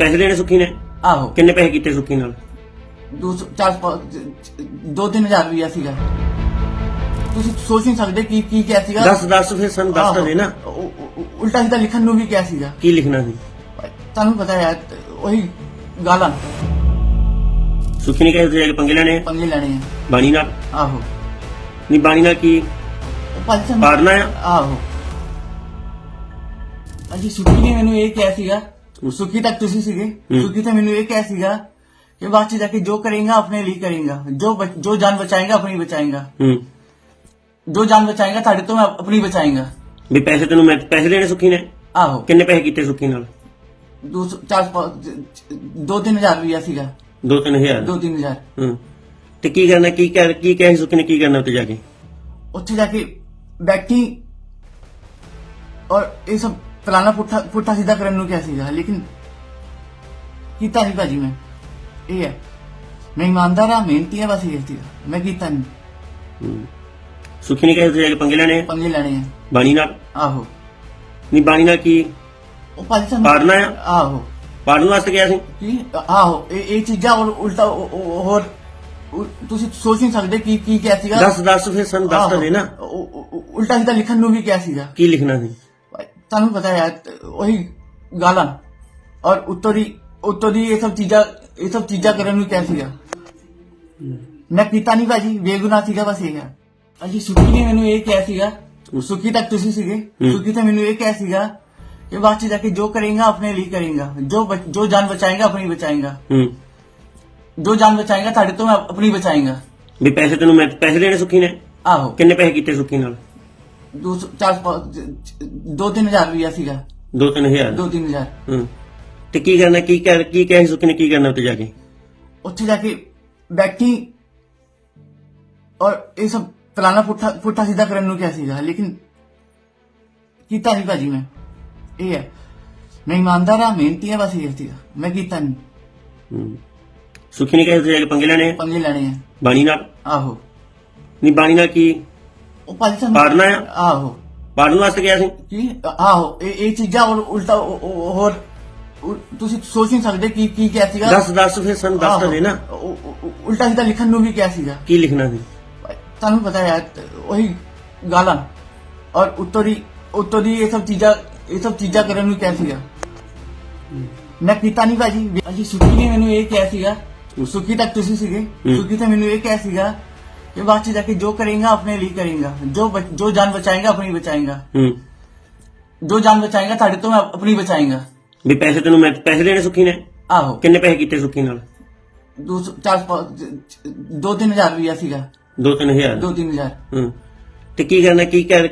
ਪੈਸੇ ਦੇਣੇ ਸੁੱਖੀ ਨੇ? ਆਹੋ। ਕਿੰਨੇ ਪੈਸੇ ਕੀਤੇ ਸੁੱਖੀ ਨਾਲ? ਦੋ ਸੌ- ਚਾਰ ਪਾ- ਦੋ ਤਿੰਨ ਹਜ਼ਾਰ ਰੁਪਇਆ ਸੀਗਾ। ਤੁਸੀਂ ਸੋਚ ਨਹੀਂ ਸਕਦੇ ਕੀ ਕੀ ਕਿਹਾ ਸੀਗਾ? ਦੱਸ ਦੱਸ ਫਿਰ ਸਾਨੂੰ ਦੱਸ ਤਾਂ ਦੇ ਨਾ। ਆਹੋ, ਉ- ਉ- ਉਲਟਾ ਸਿੱਧਾ ਲਿਖਣ ਨੂੰ ਵੀ ਕਿਹਾ ਸੀਗਾ। ਕੀ ਲਿਖਣਾ ਸੀ? ਤੁਹਾਨੂੰ ਪਤਾ ਹੈ ਉਹੀ ਗਾਲਾਂ ਸੁੱਖੀ ਨੇ ਕਹੇ ਤੇ ਪੰਗੇ ਲੈਣੇ ਆ, ਪੰਗੇ ਲੈਣੇ ਆ। ਬਾਣੀ ਨਾਲ? ਆਹੋ। ਨਹੀਂ ਬਾਣੀ ਨਾਲ ਕੀ? ਉਹ ਪਾੜਨਾ ਆ? ਆਹੋ। ਅਜੀ ਸੁਖੀ ਨੇ ਮੈਨੂੰ ਇਹ ਕਿਹਾ ਸੀਗਾ ਸੁਖੀ ਤੱਕ ਤੁਸੀਂ ਸੀਗੇ। ਸੁਖੀ ਤਾਂ ਮੈਨੂੰ ਇਹ ਕਹਿ ਸੀਗਾ ਕਿ ਬਾਅਦ ਜਾ ਕੇ ਜੋ ਕਰੇਗਾ ਆਪਣੇ ਲਈ ਕਰੇਗਾ। ਜੋ ਜੋ ਜਾਨ ਬਚਾਏਗਾ ਆਪਣੀ ਬਚਾਏਗਾ। ਜੋ ਜਾਨ ਬਚਾਏਗਾ ਤੁਹਾਡੇ ਤੋਂ ਆਪਣੀ ਬਚਾਏਗਾ। ਵੀ ਪੈਸੇ ਤੈਨੂੰ ਮੈਂ ਪੈਸੇ ਲੈਣੇ ਸੁਖੀ ਨੇ? ਆਹੋ। ਕਿੰਨੇ ਪੈਸੇ ਕੀਤੇ ਸੁਖੀ ਨਾਲ? 2 4 2 3000 ਰੁਪਿਆ ਸੀਗਾ। 2 3000 2 3000 ਹੂੰ। ਤੇ ਕੀ ਕਰਨਾ ਕੀ ਕਰ ਕੀ ਕਹਿ ਸੁਖੀ ਨੇ ਕੀ ਕਰਨਾ ਉੱਤੇ ਜਾ ਕੇ? ਉੱਥੇ ਜਾ ਕੇ ਬੈਠੀ ਔਰ ਇਹ ਸਭ ਫਲਾਣਾ ਪੁੱਠਾ ਪੁੱਠਾ ਸਿੱਧਾ ਕਰਨ ਨੂੰ ਕਿਹਾ ਸੀਗਾ ਲੇਕਿਨ ਕੀਤਾ ਨਹੀਂ ਭਾਜੀ ਮੈਂ। ਇਹ ਹੈ। ਮੈਂ ਇਮਾਨਦਾਰ ਆ ਮਿਹਨਤੀ ਆ ਬਸ ਇਹ ਸੀਗਾ ਮੈਂ ਕੀਤਾ ਨਹੀਂ। ਸੁੱਖੀ ਨੇ ਕਹੇ ਤੇ ਪੰਗੇ ਲੈਣੇ ਆ, ਪੰਗੇ ਲੈਣੇ ਆ। ਬਾਣੀ ਨਾਲ? ਆਹੋ। ਨਹੀਂ ਬਾਣੀ ਨਾਲ ਕੀ? ਉਹ ਭਾਜੀ ਸਾਨੂੰ ਪਾੜਨਾ ਆ? ਆਹੋ। ਪਾੜਨ ਵਾਸਤੇ ਗਿਆ ਸੀ? ਕੀ? ਆਹੋ। ਇਹ ਇਹ ਚੀਜ਼ਾਂ ਔਰ ਉਲਟਾ ਉਹ- ਉਹ- ਹੋਰ ਉ- ਤੁਸੀਂ ਸੋਚ ਨਹੀਂ ਸਕਦੇ ਕੀ ਕੀ ਕਿਹਾ ਸੀਗਾ। ਦੱਸ ਦੱਸ ਫਿਰ ਸਾਨੂੰ ਦੱਸ ਤਾਂ ਦੇ ਨਾ। ਆਹੋ, ਉਲਟਾ ਸਿੱਧਾ ਲਿਖਣ ਨੂੰ ਵੀ ਕਿਹਾ ਸੀਗਾ। ਕੀ ਲਿਖਣਾ ਸੀ? ਤੁਹਾਨੂੰ ਪਤਾ ਹੈ ਉਹੀ ਗਾਲਾਂ। ਔਰ ਉੱਤੋਂ ਦੀ ਇਹ ਸਭ ਚੀਜ਼ਾਂ ਇਹ ਸਭ ਚੀਜ਼ਾਂ ਕਰਨ ਨੂੰ ਕਹਿ ਸੀਗਾ। ਮੈਂ ਕੀਤਾ ਨਹੀਂ ਭਾਜੀ ਬੇਗੁਨਾਹ ਸੀਗਾ ਬਸ ਇਹ। ਅਜੀ ਸੁਖੀ ਨੇ ਮੈਨੂੰ ਇਹ ਕਿਹਾ ਸੀਗਾ ਸੁਖੀ ਤੱਕ ਤੁਸੀਂ ਸੀਗੇ ਸੁਖੀ ਤਾਂ ਮੈਨੂੰ ਇਹ ਕਿਹਾ ਸੀਗਾ ਕਿ ਬਾਅਦ ਚ ਜਾ ਕੇ ਜੋ ਕਰੇਗਾ ਆਪਣੇ ਲਈ ਕਰੇਗਾ। ਜੋ ਜੋ ਜਾਨ ਬਚਾਏਗਾ ਆਪਣੀ ਬਚਾਏਗਾ। ਜੋ ਜਾਨ ਬਚਾਏਗਾ ਤੁਹਾਡੇ ਤੋਂ ਮੈਂ ਆਪਣੀ ਬਚਾਏਗਾ। ਵੀ ਪੈਸੇ ਤੈਨੂੰ ਮੈਂ ਪੈਸੇ ਦੇਣੇ ਸੁਖੀ ਨੇ? ਆਹੋ। ਕਿੰਨੇ ਪੈਸੇ ਕੀਤੇ ਸੁਖੀ ਨਾਲ? ਦੋ ਸੌ- ਚਾਰ ਪਾ- ਦੋ ਤਿੰਨ ਹਜ਼ਾਰ ਰੁਪਇਆ ਸੀਗਾ। 2-3000 ਦੋ ਤਿੰਨ ਹਜ਼ਾਰ। ਹੂੰ। ਤੇ ਕੀ ਕਰਨਾ ਕੀ ਕਰ ਕੀ ਕਹੇ ਸੁੱਖੀ ਨੇ ਕੀ ਕਰਨਾ ਉੱਤੇ ਜਾ ਕੇ? ਉੱਥੇ ਜਾ ਕੇ ਬੈਠੀ ਔਰ ਇਹ ਸਭ ਫਲਾਣਾ ਪੁੱਠਾ ਪੁੱਠਾ ਸਿੱਧਾ ਕਰਨ ਨੂੰ ਕਿਹਾ ਸੀਗਾ ਲੇਕਿਨ ਕੀਤਾ ਨਹੀਂ ਭਾਜੀ ਮੈਂ। ਇਹ ਹੈ ਮੈਂ ਇਮਾਨਦਾਰ ਆ ਮਿਹਨਤੀ ਆ ਬਸ ਇਹ ਸੀਗਾ। ਮੈਂ ਕੀਤਾ ਨਹੀਂ ਹੂੰ। ਸੁੱਖੀ ਨੇ ਕਹੇ ਤੇ ਪੰਗੇ ਲੈਣੇ ਆ, ਪੰਗੇ ਲੈਣੇ ਆ। ਬਾਣੀ ਨਾਲ? ਆਹੋ। ਨਹੀਂ ਬਾਣੀ ਨਾਲ ਕੀ ਉਹ ਭਾਜੀ ਸਾਨੂੰ ਪਾੜਨਾ ਆ? ਆਹੋ। ਪਾੜਨ ਵਾਸਤੇ ਗਿਆ ਸੀ? ਕੀ? ਆਹੋ ਇਹ ਇਹ ਚੀਜ਼ਾਂ ਔਰ ਉਲਟਾ ਹੋਰ ਤੁਸੀਂ ਸੋਚ ਨਹੀਂ ਸਕਦੇ ਕੀ ਕੀ ਕਿਹਾ ਸੀਗਾ? ਦੱਸ ਦੱਸ ਫਿਰ ਸਾਨੂੰ ਦੱਸ ਤਾਂ ਦੇ ਨਾ। ਉਲਟਾ ਸਿੱਧਾ ਲਿਖਣ ਨੂੰ ਵੀ ਕਿਹਾ ਸੀਗਾ। ਕੀ ਲਿਖਣਾ ਸੀ? ਤੁਹਾਨੂੰ ਪਤਾ ਹੈ ਉਹੀ ਗਾਲਾਂ। ਔਰ ਉੱਤੋਂ ਦੀ ਉੱਤੋਂ ਦੀ ਇਹ ਸਭ ਚੀਜ਼ਾਂ ਇਹ ਸਭ ਚੀਜ਼ਾਂ ਕਰਨ ਨੂੰ ਕਿਹਾ ਸੀਗਾ। ਮੈਂ ਕੀਤਾ ਨਹੀਂ ਭਾਜੀ। ਅਜੀ ਸੁਖੀ ਨੇ ਮੈਨੂੰ ਇਹ ਕਿਹਾ ਸੀਗਾ। ਸੁਖੀ ਤੱਕ ਤੁਸੀਂ ਸੀਗੇ। ਸੁਖੀ ਤਾਂ ਮੈਨੂੰ ਇਹ ਕਿਹਾ ਸੀਗਾ ये बातचीत है कि जो करेगा अपने लिए करेगा। जो जो जान ਬਚਾਏਗਾ ਆਪਣੀ ਬਚਾਏਗਾ ਹੂੰ ਜੋ ਜਾਨ ਬਚਾਏਗਾ ਤੁਹਾਡੇ ਤੋਂ ਮੈਂ ਆਪਣੀ ਬਚਾਏਗਾ ਵੀ ਪੈਸੇ ਤੈਨੂੰ ਮੈਂ ਪੈਸੇ ਦੇਣੇ ਸੁਖੀ ਨੇ ਆਹੋ ਕਿੰਨੇ ਪੈਸੇ ਕੀਤੇ ਸੁਖੀ ਨਾਲ ਦੋ ਸੌ- ਚਾਰ ਦੋ ਤਿੰਨ ਹਜ਼ਾਰ ਰੁਪਇਆ ਸੀਗਾ 2-3000 ਦੋ ਤਿੰਨ ਹਜ਼ਾਰ ਹੂੰ ਤੇ ਕੀ ਕਰਨਾ ਕੀ ਕਹਿ